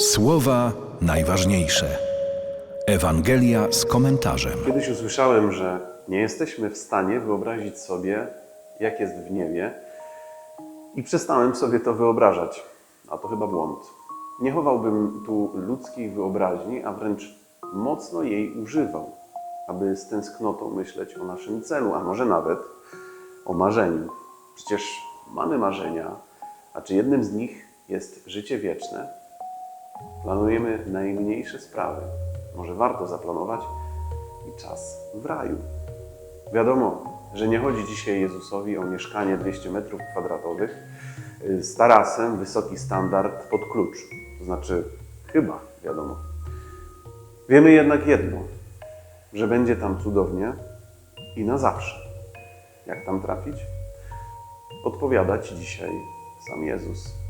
Słowa najważniejsze. Ewangelia z komentarzem. Kiedyś usłyszałem, że nie jesteśmy w stanie wyobrazić sobie, jak jest w niebie, i przestałem sobie to wyobrażać. A to chyba błąd. Nie chowałbym tu ludzkiej wyobraźni, a wręcz mocno jej używał, aby z tęsknotą myśleć o naszym celu, a może nawet o marzeniu. Przecież mamy marzenia, a czy jednym z nich jest życie wieczne? Planujemy najmniejsze sprawy. Może warto zaplanować i czas w raju. Wiadomo, że nie chodzi dzisiaj Jezusowi o mieszkanie 200 metrów kwadratowych z tarasem, wysoki standard pod klucz. To znaczy, chyba wiadomo. Wiemy jednak jedno, że będzie tam cudownie i na zawsze. Jak tam trafić? Odpowiada Ci dzisiaj sam Jezus.